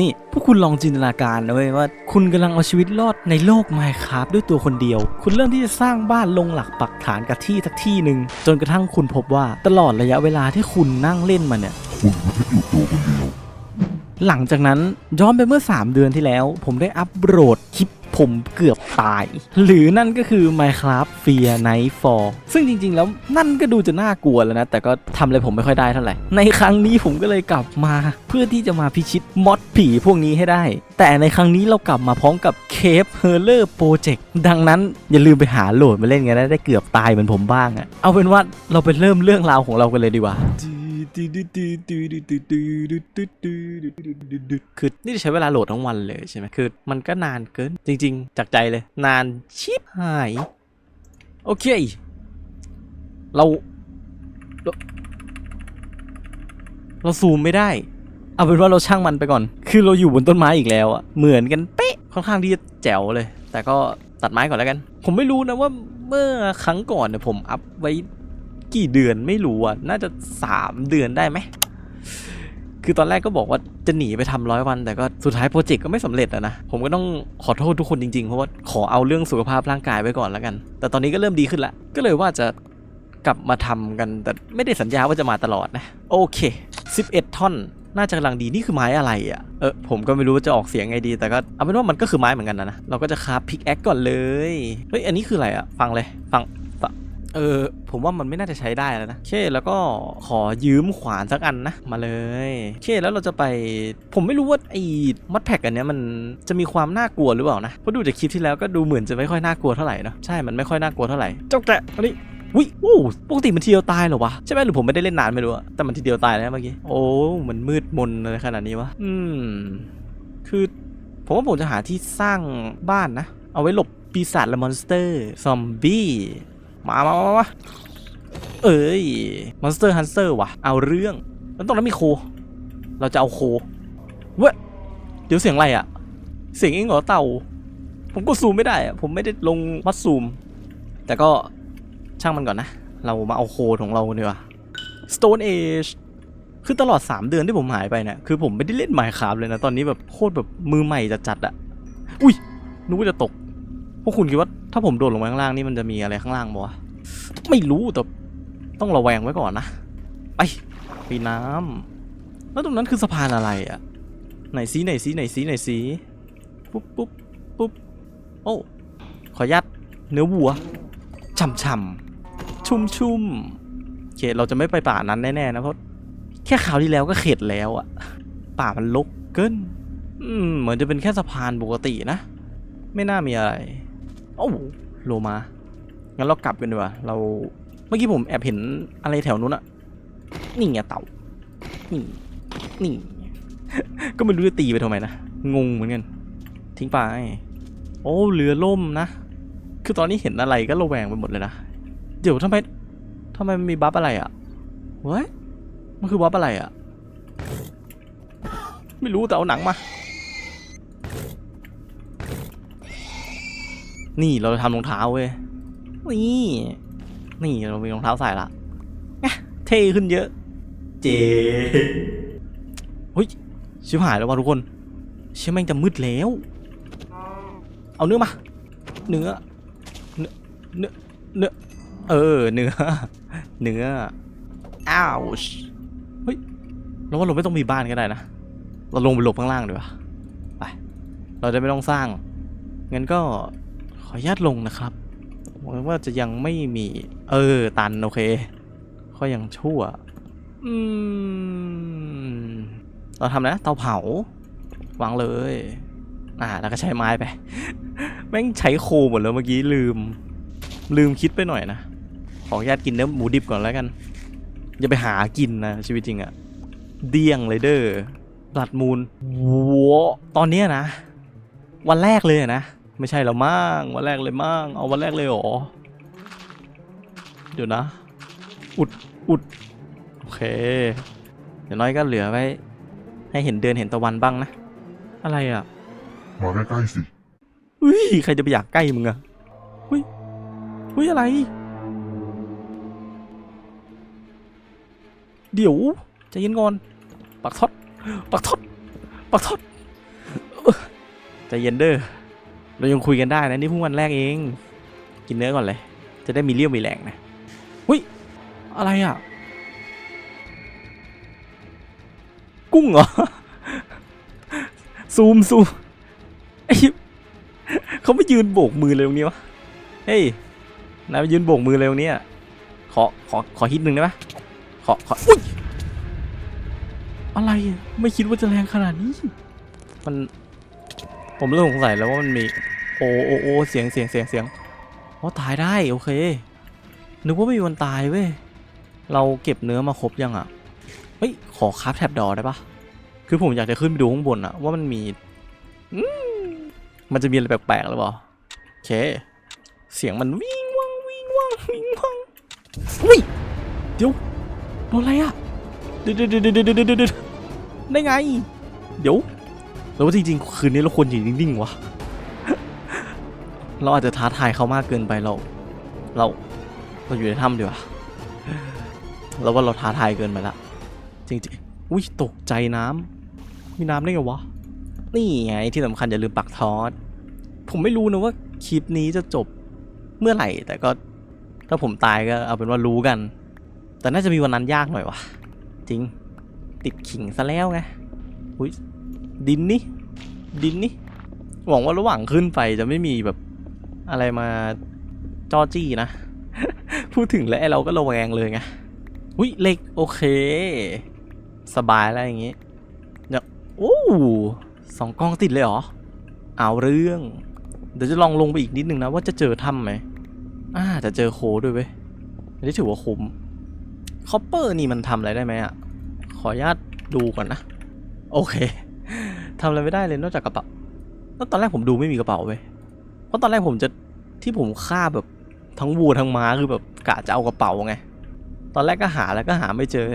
นี่พวกคุณลองจินตนาการนะเว้ยว่าคุณกำลังเอาชีวิตรอดในโลกไมค์ครับด้วยตัวคนเดียว คุณเริ่มที่จะสร้างบ้านลงหลักปักฐานกับที่ทักที่หนึ่งจนกระทั่งคุณพบว่าตลอดระยะเวลาที่คุณนั่งเล่นมาเนี่ย หลังจากนั้นย้อนไปเมื่อ 3 เดือนที่แล้ว ผมได้อัปโหลดคลิปผมเกือบตาย หรือนั่นก็คือ Minecraft Fear Nightfall ซึ่งจริง ๆ แล้วนั่นก็ดูจะน่ากลัวแล้วนะ แต่ก็ทำอะไรผมไม่ค่อยได้เท่าไหร่ ในครั้งนี้ผมก็เลยกลับมา เพื่อที่จะมาพิชิตมอดผีพวกนี้ให้ได้ แต่ในครั้งนี้เรากลับมาพร้อมกับ Cave h e r l e r Project ดังนั้นอย่าลืมไปหาโหลดมาเล่นกันนะได้เกือบตายเหมือนผมบ้างอะเอาเป็นว่าเราไปเริ่มเรื่องราวของเรากันเลยดีกว่า คือนี่ใช้เวลาโหลดทั้งวันเลยใช่ไหมคือมันก็นานเกินจริง ๆ จากใจเลย นานชิบหาย โอเคเราเราเราซูมไม่ได้ เอาเป็นว่าเราช่างมันไปก่อน คือเราอยู่บนต้นไม้อีกแล้วอะเหมือนกันเป๊ะ ค่อนข้างที่จะแจ๋วเลย แต่ก็ตัดไม้ก่อนแล้วกัน ผมไม่รู้นะว่าเมื่อครั้งก่อนเนี่ยผมอัพไว้ กี่เดือนไม่รู้อะน่าจะ 3 เดือนได้ไหมคือตอนแรกก็บอกว่าจะหนีไปทำร้อยวัน แต่ก็สุดท้ายโปรเจกต์ก็ไม่สำเร็จอะนะ ผมก็ต้องขอโทษทุกคนจริงๆ เพราะว่าขอเอาเรื่องสุขภาพร่างกายไว้ก่อนแล้วกัน แต่ตอนนี้ก็เริ่มดีขึ้นละ ก็เลยว่าจะกลับมาทำกัน แต่ไม่ได้สัญญาว่าจะมาตลอดนะ โอเค 11 ท่อน น่าจะกำลังดีนี่คือไม้อะไรอะ่ะ เออผมก็ไม่รู้ว่าจะออกเสียงไงดี แต่ก็เอาเป็นว่ามันก็คือไม้เหมือนกันนะนะ เราก็จะคราฟพิกแอคก่อนเลย เฮ้ยอันนี้คืออะไรอะ่ะ ฟังเลย ฟัง เออ ผมว่ามันไม่น่าจะใช้ได้แล้วนะโอเคแล้วก็ขอยืมขวานสักอันนะ มาเลยโอเคแล้วเราจะไป ผมไม่รู้ว่าไอ้มัดแพ็กอันเนี้ยมันจะมีความน่ากลัวหรือเปล่านะเพราะดูจากคลิปที่แล้วก็ดูเหมือนจะไม่ค่อยน่ากลัวเท่าไหร่เนอะใช่ มันไม่ค่อยน่ากลัวเท่าไหร่เจ้าแกะอันนี้วิโอ้ปกติมันทีเดียวตายเหรอวะ ใช่ไหมหรือผมไม่ได้เล่นนานไม่รู้อะแต่มันทีเดียวตายแล้วเมื่อกี้ โอ้มันมืดมนอะไรขนาดนี้วะ อืม คือ ผมว่าผมจะหาที่สร้างบ้านนะ เอาไว้หลบปีศาจและมอนสเตอร์ ซอมบี้ มามามามาเอ้ยมอนสเตอร์ฮันเตอร์ว่ะ เอาเรื่องแล้วตรงนั้นมีโค เราจะเอาโค เว้ย เดี๋ยวเสียงอะไรอะเสียงเองเหรอเต่า ผมก็ซูมไม่ได้อะผมไม่ได้ลงมัดซูม แต่ก็ช่างมันก่อนนะ เรามาเอาโคของเราเนีกว่ย Stone Age คือตลอด 3 เดือนที่ผมหายไปเนี่ยคือผมไม่ได้เล่น Minecraft เลยนะ ตอนนี้แบบโคตรแบบมือใหม่จัดๆอะอุ้ยนึกว่าจะตก พวกคุณคิดว่าถ้าผมโดดลงไปข้างล่างนี่มันจะมีอะไรข้างล่างบ่วะไม่รู้แต่ต้องระแวงไว้ก่อนนะไปปีน้ำแล้วตรงนั้นคือสะพานอะไรอะไหนซีไหนซีไหนซีไหนซีปุ๊บปุ๊บปุ๊บโอ้ขอยัดเนื้อวัวช่ำๆชุ่มๆโอเคเราจะไม่ไปป่านั้นแน่ๆนะเพราะแค่คราวที่แล้วก็เข็ดแล้วอะป่ามันลกเกินอืมเหมือนจะเป็นแค่สะพานปกตินะ ไม่น่ามีอะไร โอ้โลมา งั้นเรากลับกันดีกว่า เรา เมื่อกี้ผมแอบเห็นอะไรแถวนู้นอะนี่ไงเต่า นี่ นี่ ก็ไม่รู้จะตีไปทำไมนะ งงเหมือนกัน ทิ้งไป โอ้เรือล่มนะ คือตอนนี้เห็นอะไรก็ระแวงไปหมดเลยนะ เดี๋ยวทำไมทำไมมันมีบัฟอะไรอะเว้ยมันคือบัฟอะไรอะไม่รู้แต่เอาหนังมา นี่เราจะทำรองเท้าเว้ย นี่ นี่เรามีรองเท้าใส่ละไงเท่ขึ้นเยอะ เจเฮ้ย ชิบหายแล้วว่ะทุกคน เชื่อแม่งจะมืดแล้ว เอาเนื้อมา เนื้อ เนื้อ เนื้อ เนื้อ เออ เนื้อ เนื้อ อ้าวเฮ้ย เราว่าเราไม่ต้องมีบ้านก็ได้นะ เราลงไปหลบข้างล่างดีกว่า ไป เราจะไม่ต้องสร้าง งั้นก็ข ออนุญาตลงนะครับหวังว่าจะยังไม่มี เออ ตัน โอเค ก็ยังชั่ว อืม เราทำนะเตาเผาวางเลย อ่า แล้วก็ใช้ไม้ไป แม่งใช้โคหมดแล้วเมื่อกี้ลืม ลืมคิดไปหน่อยนะ ขออนุญาตกินเนื้อหมูดิบก่อนแล้วกัน อย่าไปหากินนะ ชีวิตจริงอะเดี้ยงเลยเด้อบลัดมูลวัวตอนนี้นะ วันแรกเลยนะ ไม่ใช่แล้วมั่งวันแรกเลยมั่งเอาวันแรกเลยเหรอเดี๋ยวนะ อุดอุดโอเคเดี๋ยวน้อยก็เหลือไว้ ให้เห็นเดือนเห็นตะวันบ้างนะ อะไรอะมาใกล้ๆสิอุ้ยใครจะไปอยากใกล้มึงอะอุ้ยอุ้ยอะไร เดี๋ยวใจเย็นก่อนปักทอดปักทอดปักทอดใจเย็นเด้อ เรายังคุยกันได้นะนี่เพิ่งวันแรกเอง กินเนื้อก่อนเลย จะได้มีเรี่ยวมีแรงนะหุ้ยอะไรอะ กุ้งเหรอ ซูมซูมไอ้เขาไม่ยืนโบกมือเลยตรงนี้วะ เฮ้ยนายไปยืนโบกมือเลยตรงนี้อะขอขอขอฮิตหนึ่งได้ไหมขอขออุ้ยอะไรอะไม่คิดว่าจะแรงขนาดนี้ มันผมเริ่มสงสัยแล้วว่ามันมี โอ้โอ้โอ้เสียงเสียงเสียงเสียงอ๋อตายได้โอเคนึกว่าไม่มีวันตายเว้ยเราเก็บเนื้อมาครบยังอะเฮ้ยขอคราฟแท็บดอได้ปะคือผมอยากจะขึ้นไปดูข้างบนอะว่ามันมีมันจะมีอะไรแปลกๆหรือเปล่าโอเค เสียงมันวิ่งวังวิ่งวังวิ่งวังอุ้ยเดี๋ยวโดนอะไรอะเดี๋ยวเดี๋ยวเดี๋ยวเดี๋ยวเดี๋ยวเดี๋ยวได้ไง เดี๋ยวแล้วว่าจริงๆคืนนี้เราควรอยู่นิ่งๆวะ เราอาจจะท้าทายเขามากเกินไปเรา เราเราอยู่ในถ้ำดีกว่าเราว่าเราท้าทายเกินไปละจริงๆอุ้ยตกใจน้ำมีน้ำได้ไงวะนี่ไงที่สำคัญอย่าลืมปักทอด ผมไม่รู้นะว่าคลิปนี้จะจบเมื่อไหร่ แต่ก็ถ้าผมตายก็เอาเป็นว่ารู้กัน แต่น่าจะมีวันนั้นยากหน่อยวะจริงติดขิงซะแล้วไงอุ้ยดินนี่ดินนี่หวังว่าระหว่างขึ้นไปจะไม่มีแบบ อะไรมาจอจี้นะ พูดถึงแล้วเราก็ระแวงเลยไงอุ้ยเล็กโอเค สบายแล้วอย่างงี้เนี่ยโอ้สองกล้องติดเลยเหรอ เอาเรื่อง เดี๋ยวจะลองลงไปอีกนิดนึงนะว่าจะเจอถ้ำไหมอ่าจะเจอโคด้วยเว้ยนนี้ถือว่าคุ้มคอปเปอร์นี่มันทำอะไรได้ไหมอะ ขออนุญาตดูก่อนนะ โอเคทำอะไรไม่ได้เลยนอกจากกระเป๋าตอนแรกผมดูไม่มีกระเป๋าเว้ย ราะตอนแรกผมจะที่ผมฆ่าแบบทั้งวัวทั้งม้าคือแบบกะจะเอากระเป๋าไง ตอนแรกก็หาแล้วก็หาไม่เจอ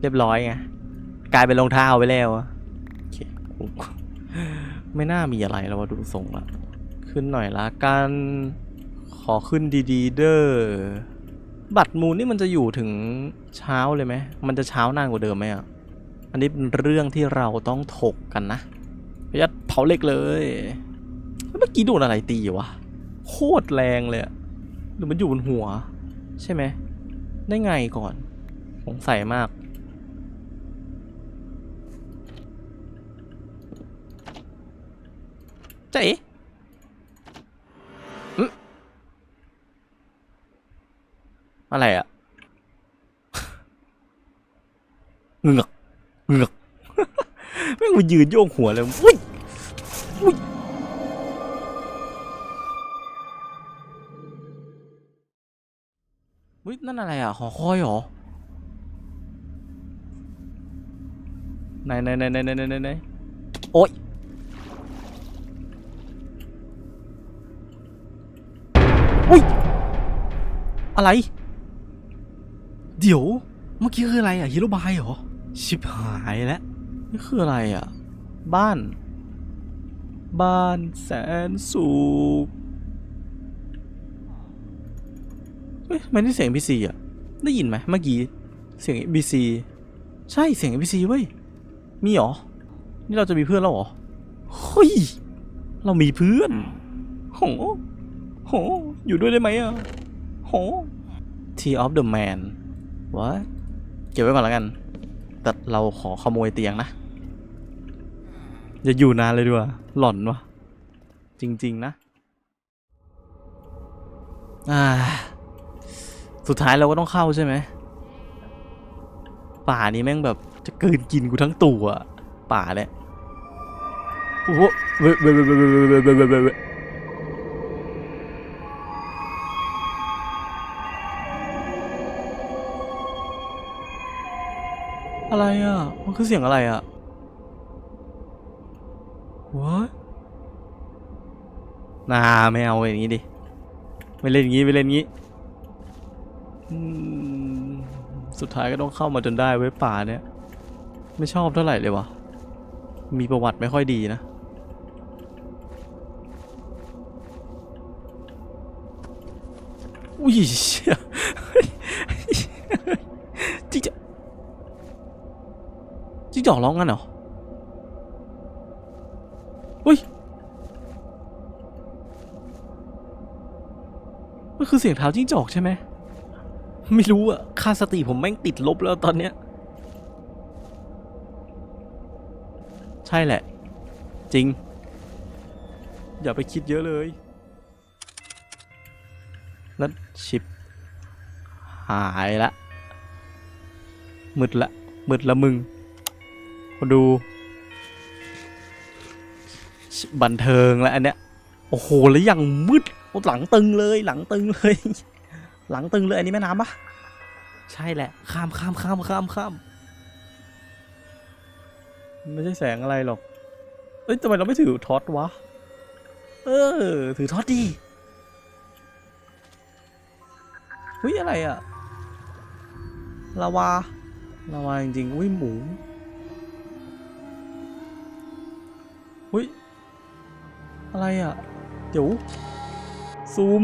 เรียบร้อยไงกลายเป็นรองเท้าไปแล้วโอเคไม่น่ามีอะไรแล้วว่าดูทรงละขึ้นหน่อยละกันขอขึ้นดีๆ เด้อบัตรมูลนี่มันจะอยู่ถึงเช้าเลยไหมมันจะเช้านานกว่าเดิมไหมอะอันนี้เป็นเรื่องที่เราต้องถกกันนะพยัดเผาเหล็กเลย เมื่อกี้โดนอะไรตีวะ โคตรแรงเลยหรือมันอยู่บนหัว ใช่ไหม ได้ไงก่อน สงสัยมากเจ๊อะไรอะเงือกเงือกแม่งมายืนโยกหัวเลยอุ้ยอุ้ย อะไรอะ หอคอยหรอ ไหนไหนไหนไหนไหนไหนไหนโอ๊ยอุ้ย อะไร เดี๋ยว เมื่อกี้คืออะไรอะฮิโรบายเหรอ ชิบหายแล้วนี่คืออะไรอะ บ้าน บ้านแสนสูข เฮ้ยทำไมได้เสียง NPC อะ ได้ยินไหมเมื่อกี้ เสียง NPC ใช่เสียง NPC เว้ย มีเหรอ นี่เราจะมีเพื่อนแล้วเหรอเฮ้ย เรามีเพื่อน โห โห อยู่ด้วยได้ไหมอะ โห T of the Man วะเก็บไว้ก่อนแล้วกัน แต่เราขอขโมยเตียงนะ อย่าอยู่นานเลยดีกว่าหล่อนวะ จริง ๆ นะ อ่า สุดท้ายเราก็ต้องเข้าใช่ไหมป่านี้แม่งแบบจะเกินกินกูทั้งตัวป่าเนี่ยโอ้โหอะไรอะ มันคือเสียงอะไรอะ What นาไม่เอาอย่างนี้ดิ ไม่เล่นอย่างนี้ ไม่เล่นอย่างนี้ สุดท้ายก็ต้องเข้ามาจนได้เว้ยป่าเนี่ย ไม่ชอบเท่าไหร่เลยวะมีประวัติไม่ค่อยดีนะ อุ้ยเชี่ยจริงจะจริงจอกร้องกันเหรออุ้ยมันคือเสียงเท้าจิ้งจอกใช่ไหม ไม่รู้อะค่าสติผมแม่งติดลบแล้วตอนเนี้ย ใช่แหละ จริง อย่าไปคิดเยอะเลยแล้วชิป หายละมืดละมืดละมึงมาดูบันเทิงแล้วอันเนี้ย โอ้โห แล้วยังมืดหลังตึงเลย หลังตึงเลย หลังตึงเลยอันนี้แม่น้ำปะใช่แหละ ข้ามข้ามข้ามข้ามข้ามไม่ใช่แสงอะไรหรอก เอ้ยทำไมเราไม่ถือท็อตวะ เออ ถือท็อตดีเฮ้ยอะไรอะลาวาลาวาจริงๆอุ้ยหมูอุ้ยอะไรอะเดี๋ยว ซูม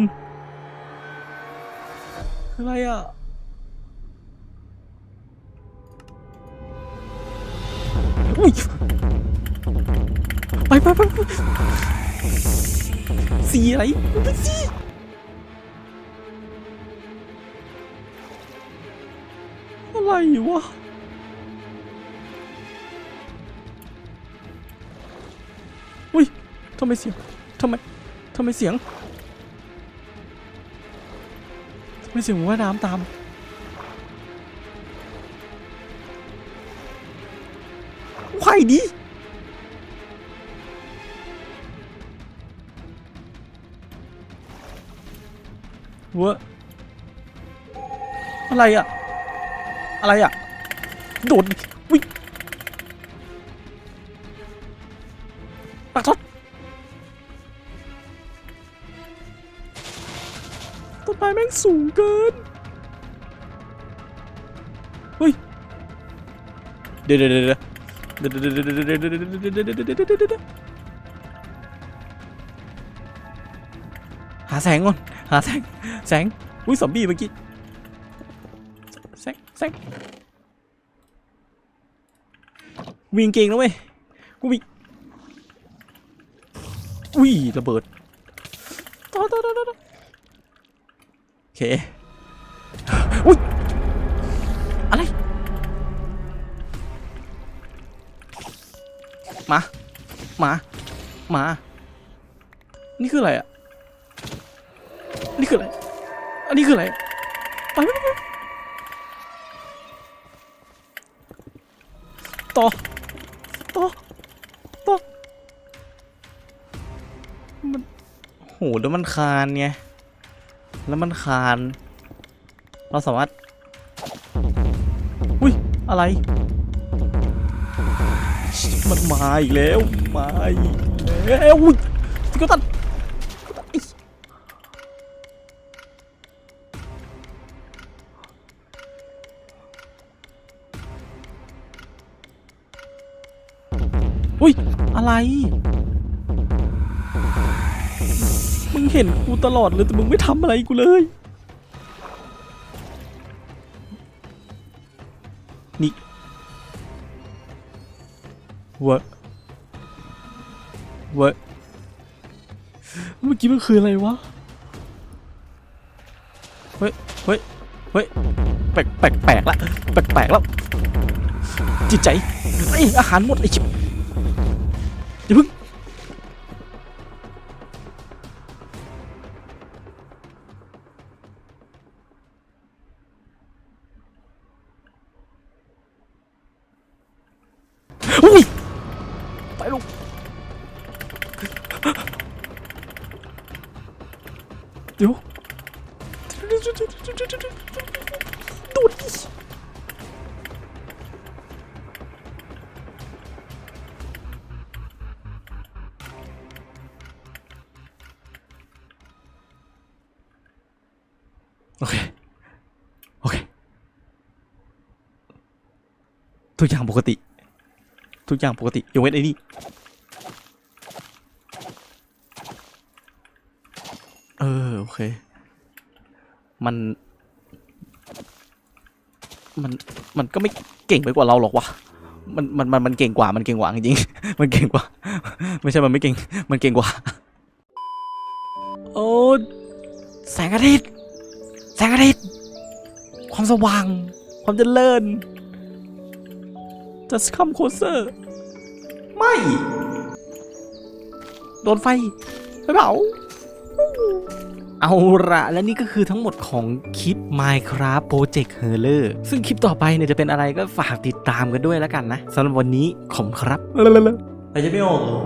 妈呀！哎呦！哎，不不不！死啊！我不死！我来哇！喂，他没醒，他没，他没醒。 ไมเสียงว่าน้ำตาม ไข่ดีเวะอะไรอะอะไรอะโดดายแม่งสูงเกิน เฮ้ย เดี๋ยวเดี๋ยวเดี๋ยวเดี๋ยวหาแสงก่อน หาแสง แสง อุ้ยสัมบี้เมื่อกี้ แสง แสงวิ่งเก่งนะเว้ย กูวิ่งอุ้ยระเบิดต่อต่อต่อต่อ เค อุ้ย อะไร มา มา มา นี่คืออะไรอะ นี่คืออะไร อันนี้คืออะไร ไปไปไปต่อ ต่อ ต่อ มันโหแล้วมันคานไง แล้วมันคาน เราสามารถ อุ้ย อะไร มันมาอีกแล้ว มาอีกแล้วอุ้ยสิกตันอุ้ย อะไร เห็นกูตลอดเลยแต่มึงไม่ทำอะไรกูเลย นี่เวะเวะเมื่อกี้มันคืออะไรวะ เฮ้ย เฮ้ย เฮ้ย แปลกแปลกแปลกละแปลกแปลกแล้วจิตใจไอยอาหารหมดไอชิบอย่าพิ่ง เดี๋ยวดูดิโอเค โอเค ทุกอย่างปกติ ทุกอย่างปกติยกเว้นไอ้นี่ เออ โอเค มัน มัน มันก็ไม่เก่งไปกว่าเราหรอกวะมัน มัน มัน มันเก่งกว่า มันเก่งกว่าจริงๆมันเก่งกว่า ไม่ใช่ มันไม่เก่ง มันเก่งกว่า โอ้ แสงอาทิตย์ แสงอาทิตย์ ความสว่าง ความเจริญ just come closer ไม่ โดนไฟไฟเผา เอาละและนี่ก็คือทั้งหมดของคลิป Minecraft Project h e r l e r ซึ่งคลิปต่อไปเนี่ยจะเป็นอะไรก็ฝากติดตามกันด้วยแล้วกันนะสำหรับวันนี้ขอบคุณครับหายใจไม่ออกเหรอ